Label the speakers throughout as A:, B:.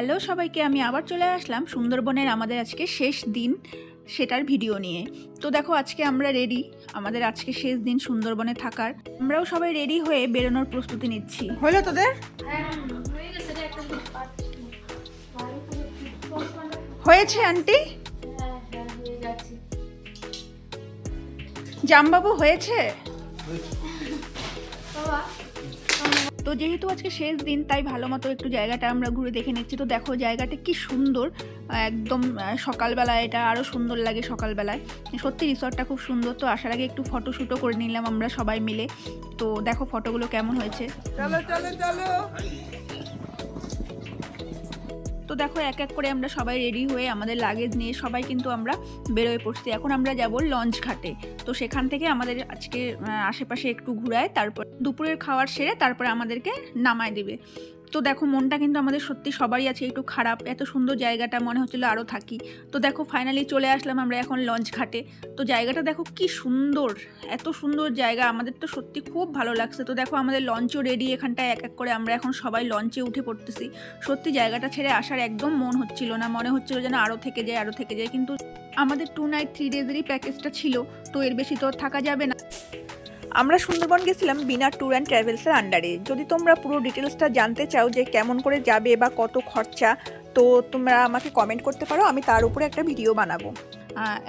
A: Hello সবাইকে আমি আবার চলে আসলাম সুন্দরবনের আমাদের আজকে শেষ দিন সেটার ভিডিও নিয়ে। তো দেখো আজকে আমরা রেডি আমাদের আজকে শেষ দিন সুন্দরবনে থাকার। আমরাও সবাই রেডি হয়ে বেরোনোর প্রস্তুতি নিচ্ছি। হলো তোদের? হয়েছে আন্টি? জামবাবু হয়েছে। তো যেহেতু আজকে শেষ দিন, তাই ভালো মতো একটু জায়গাটা আমরা ঘুরে দেখে নিচ্ছি। তো দেখো, জায়গাটা কি সুন্দর। একদম সকালবেলায় এটা আরও সুন্দর লাগে সকালবেলায়। সত্যি রিসর্টটা খুব সুন্দর। তো আসার আগে একটু ফটো ফটোশ্যুটও করে নিলাম আমরা সবাই মিলে। তো দেখো ফটোগুলো কেমন হয়েছে।
B: চলো চলো চলো।
A: তো দেখো এক এক করে আমরা সবাই রেডি হয়ে আমাদের লাগেজ নিয়ে সবাই কিন্তু আমরা বেরোয় পড়ছি। এখন আমরা যাব লঞ্চ ঘাটে। তো সেখান থেকে আমাদের আজকে আশেপাশে একটু ঘুরায়, তারপর দুপুরের খাওয়ার সেরে তারপরে আমাদেরকে নামায় দিবে। তো দেখো, মনটা কিন্তু আমাদের সত্যি সবারই আছে, একটু খারাপ। এত সুন্দর জায়গাটা মনে হচ্ছিল আরও থাকি। তো দেখো ফাইনালি চলে আসলাম আমরা এখন লঞ্চ ঘাটে। তো জায়গাটা দেখো কি সুন্দর, এত সুন্দর জায়গা। আমাদের তো সত্যি খুব ভালো লাগছে। তো দেখো, আমাদের লঞ্চও রেডি এখানটায় এক এক করে আমরা এখন সবাই লঞ্চে উঠে পড়তেছি। সত্যি জায়গাটা ছেড়ে আসার একদম মন হচ্ছিল না। মনে হচ্ছিল যেন আরও থেকে যায় আরও থেকে যায়। কিন্তু আমাদের টু নাইট থ্রি ডেজেরই প্যাকেজটা ছিল। তো এর বেশি তো থাকা যাবে না। আমরা সুন্দরবন গেছিলাম বিনা ট্যুর অ্যান্ড ট্রাভেলসের আন্ডারে যদি তোমরা পুরো ডিটেলসটা জানতে চাও যে কেমন করে যাবে বা কত খরচা তো তোমরা আমাকে কমেন্ট করতে পারো আমি তার উপরে একটা ভিডিও বানাবো।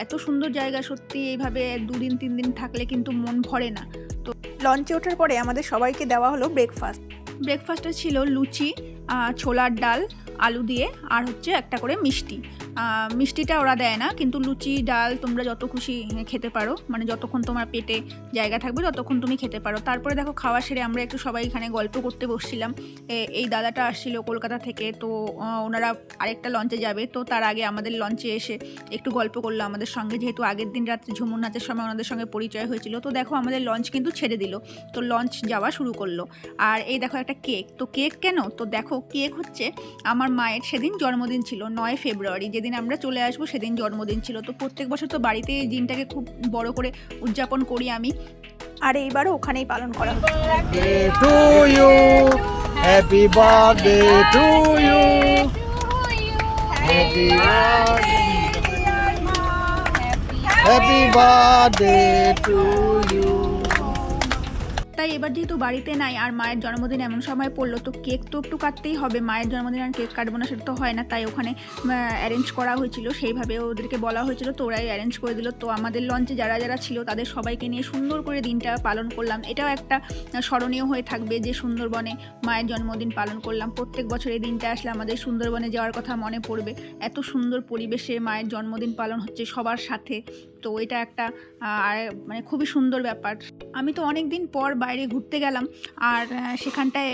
A: এত সুন্দর জায়গা সত্যি এইভাবে দুদিন তিন দিন থাকলে কিন্তু মন ভরে না। তো লঞ্চে ওঠার পরে আমাদের সবাইকে দেওয়া হলো ব্রেকফাস্ট ব্রেকফাস্টে ছিল লুচি ছোলার ডাল আলু দিয়ে আর হচ্ছে একটা করে মিষ্টি। মিষ্টিটা ওরা দেয় না, কিন্তু লুচি, ডাল তোমরা যত খুশি খেতে পারো। মানে যতক্ষণ তোমার পেটে জায়গা থাকবে, ততক্ষণ তুমি খেতে পারো। তারপরে দেখো খাওয়া সেরে আমরা একটু সবাই এখানে গল্প করতে বসছিলাম। এই দাদাটা আসছিল কলকাতা থেকে, তো ওনারা আরেকটা লঞ্চে যাবে। তো তার আগে আমাদের লঞ্চে এসে একটু গল্প করল আমাদের সঙ্গে। যেহেতু আগের দিন রাত্রে ঝুমুর নাচের সময় ওনাদের সঙ্গে পরিচয় হয়েছিল, তো দেখো আমাদের লঞ্চ কিন্তু ছেড়ে দিল। তো লঞ্চ যাওয়া শুরু করল। আর এই দেখো একটা কেক। তো কেক কেন? তো দেখো কেক হচ্ছে আমার মায়ের সেদিন জন্মদিন ছিল, নয় ফেব্রুয়ারি। যেদিন আমরা চলে আসব, সেদিন জন্মদিন ছিল। তো প্রত্যেক বছর তো বাড়িতে এই দিনটাকে খুব বড় করে উদযাপন করি আমি। আর এইবারও ওখানেই পালন করা
B: happy birthday to you.
A: তাই এবার যেহেতু বাড়িতে নাই আর মায়ের জন্মদিন এমন সময় পড়ল, তো কেক তো একটু কাটতেই হবে। মায়ের জন্মদিন আর কেক কাটবো না, সেটা তো হয় না। তাই ওখানে অ্যারেঞ্জ করা হয়েছিল। সেইভাবে ওদেরকে বলা হয়েছিল, তো ওরাই অ্যারেঞ্জ করে দিল। তো আমাদের লঞ্চে যারা যারা ছিল, তাদের সবাইকে নিয়ে সুন্দর করে দিনটা পালন করলাম। এটাও একটা স্মরণীয় হয়ে থাকবে যে সুন্দরবনে মায়ের জন্মদিন পালন করলাম। প্রত্যেক বছর এই দিনটা আসলে আমাদের সুন্দরবনে যাওয়ার কথা মনে পড়বে। এত সুন্দর পরিবেশে মায়ের জন্মদিন পালন হচ্ছে সবার সাথে। তো এটা একটা আর মানে খুবই সুন্দর ব্যাপার। আমি তো অনেক দিন পর বাইরে ঘুরতে গেলাম আর সেখানটায়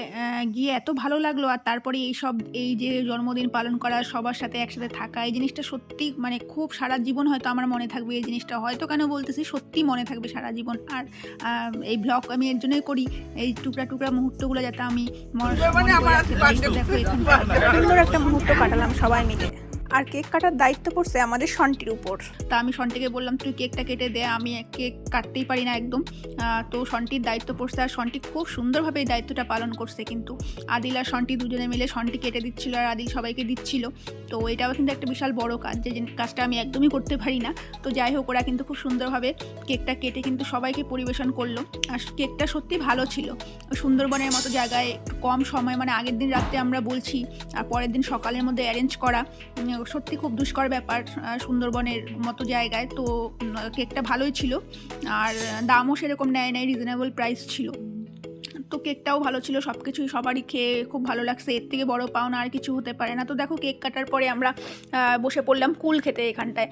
A: গিয়ে এত ভালো লাগল আর তারপরে এই সব এই যে জন্মদিন পালন করা সবার সাথে একসাথে থাকা এই জিনিসটা সত্যি মানে খুব সারা জীবন হয়তো আমার মনে থাকবে এই জিনিসটা হয়তো কেন বলতেছি সত্যি মনে থাকবে সারা জীবন। আর এই ব্লগ আমি এর জন্যই করি এই টুকরা টুকরা মুহূর্তগুলো যাতে আমি মনে সুন্দর একটা মুহূর্ত কাটালাম সবাই মিলে। আর কেক কাটার দায়িত্ব পড়ছে আমাদের সন্টির উপর। তা আমি সন্টিকে বললাম, তুই কেকটা কেটে দে, আমি কেক কাটতেই পারি না একদম। তো সন্টির দায়িত্ব পড়ছে আর সন্টি খুব সুন্দরভাবে এই দায়িত্বটা পালন করছে কিন্তু। আদিল আর সন্টি দুজনে মিলে সন্টি কেটে দিচ্ছিল আর আদিল সবাইকে দিচ্ছিল। তো এটাও কিন্তু একটা বিশাল বড় কাজ যে কাজটা আমি একদমই করতে পারি না। তো যাই হোক, ওরা কিন্তু খুব সুন্দরভাবে কেকটা কেটে কিন্তু সবাইকে পরিবেশন করল। আর কেকটা সত্যি ভালো ছিল। সুন্দরবনের মতো জায়গায় কম সময় মানে আগের দিন রাত্রে আমরা বলছি, আর পরের দিন সকালের মধ্যে অ্যারেঞ্জ করা সত্যি খুব দুষ্কর ব্যাপার সুন্দরবনের মতো জায়গায়। তো কেকটা ভালোই ছিল। আর, দামও সেরকম নেয় নেয় রিজনেবল প্রাইস ছিল। তো কেকটাও ভালো ছিল সব কিছুই সবারই খেয়ে খুব ভালো লাগছে। এর থেকে বড় পাওনা আর কিছু হতে পারে না। তো দেখো, কেক কাটার পরে আমরা বসে পড়লাম কুল খেতে এখানটায়।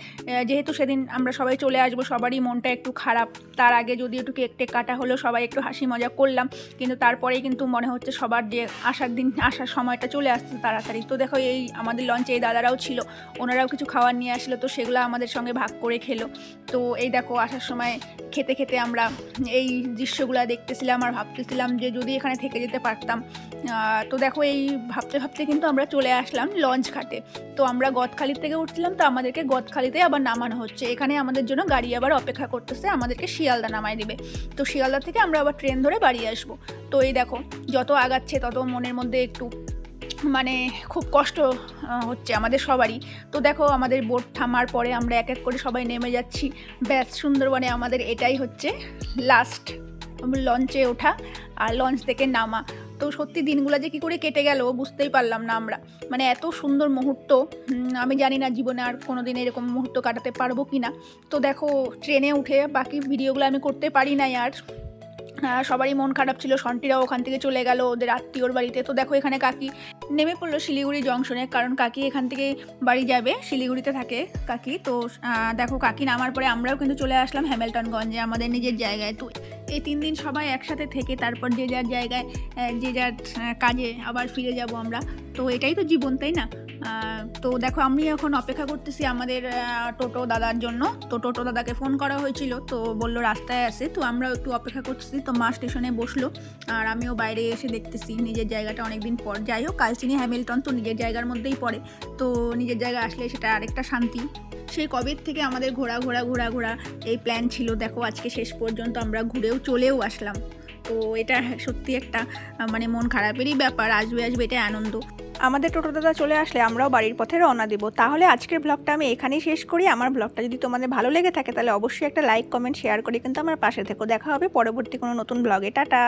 A: যেহেতু সেদিন আমরা সবাই চলে আসব, সবারই মনটা একটু খারাপ। তার আগে যদি একটু কেক টেক কাটা হলো, সবাই একটু হাসি মজা করলাম। কিন্তু তারপরেই কিন্তু মনে হচ্ছে সবার যে আসার দিন, আসার সময়টা চলে আসছে তাড়াতাড়ি। তো দেখো, এই আমাদের লঞ্চে এই দাদারাও ছিল। ওনারাও কিছু খাবার নিয়ে আসলো, তো সেগুলো আমাদের সঙ্গে ভাগ করে খেলো। তো এই দেখো, আসার সময় খেতে খেতে আমরা এই দৃশ্যগুলো দেখতেছিলাম আর ভাবতেছিলাম যে যদি এখানে থেকে যেতে পারতাম। তো দেখো এই ভাবতে ভাবতে কিন্তু আমরা চলে আসলাম লঞ্চ ঘাটে। তো আমরা গদখালি থেকে উঠছিলাম, তো আমাদেরকে গদখালিতে আবার নামানো হচ্ছে। এখানে আমাদের জন্য গাড়ি আবার অপেক্ষা করতেছে, আমাদেরকে শিয়ালদা নামায় দিবে। তো শিয়ালদা থেকে আমরা আবার ট্রেন ধরে বাড়ি আসব। তো এই দেখো, যত আগাচ্ছে তত মনের মধ্যে একটু মানে খুব কষ্ট হচ্ছে আমাদের সবারই। তো দেখো আমাদের বোট থামার পরে আমরা এক এক করে সবাই নেমে যাচ্ছি। ব্যাস, সুন্দরবনে আমাদের এটাই হচ্ছে লাস্ট লঞ্চে ওঠা আর লঞ্চ থেকে নামা। তো সত্যি দিনগুলো যে কী করে কেটে গেল বুঝতেই পারলাম না আমরা। মানে এত সুন্দর মুহূর্ত আমি জানি না জীবনে আর কোনো দিন এরকম মুহূর্ত কাটাতে পারব কি না তো দেখো ট্রেনে উঠে বাকি ভিডিওগুলো আমি করতে পারি নাই আর। সবারই মন খারাপ ছিল, সন্টিরাও ওখান থেকে চলে গেল, ওদের আত্মীয়র বাড়িতে। তো দেখো, এখানে কাকি নেমে পড়ল শিলিগুড়ি জংশনে, কারণ কাকি এখান থেকে বাড়ি যাবে, শিলিগুড়িতে থাকে কাকি। তো দেখো, কাকি নামার পরে আমরাও কিন্তু চলে আসলাম হ্যামিল্টনগঞ্জে আমাদের নিজের জায়গায়। তো এই তিন দিন সবাই একসাথে থেকে তারপর যে যার জায়গায় যে যার কাজে আবার ফিরে যাব আমরা। তো এটাই তো জীবন, তাই না? তো দেখো, আমি এখন অপেক্ষা করতেছি আমাদের টোটো দাদার জন্য। তো টোটো দাদাকে ফোন করা হয়েছিল, তো বলল রাস্তায় আছে। তো আমরাও একটু অপেক্ষা করতেছি, তো মা স্টেশনে বসল। আর আমিও বাইরে এসে দেখতেছি নিজের জায়গাটা অনেকদিন পর। যাই হোক কালচিনি হ্যামিল্টন, তো নিজের জায়গার মধ্যেই পড়ে। তো নিজের জায়গায় আসলে সেটা আরেকটা শান্তি। সেই কবের থেকে আমাদের ঘোরা ঘোরা ঘোরা ঘোরা এই প্ল্যান ছিল। দেখো, আজকে শেষ পর্যন্ত আমরা ঘুরেও চলেও আসলাম। তো এটা সত্যি একটা মানে মন খারাপেরই ব্যাপার, আসবে আসবে এটা আনন্দ। আমাদের টোটো দাদা চলে আসলে আমরাও বাড়ির পথে রওনা দেবো। তাহলে আজকের ব্লগটা আমি এখানেই শেষ করি। আমার ব্লগটা যদি তোমাদের ভালো লেগে থাকে, তাহলে অবশ্যই একটা লাইক কমেন্ট শেয়ার করে কিন্তু আমার পাশে থেকো। দেখা হবে পরবর্তী কোনো নতুন ব্লগে টাটা!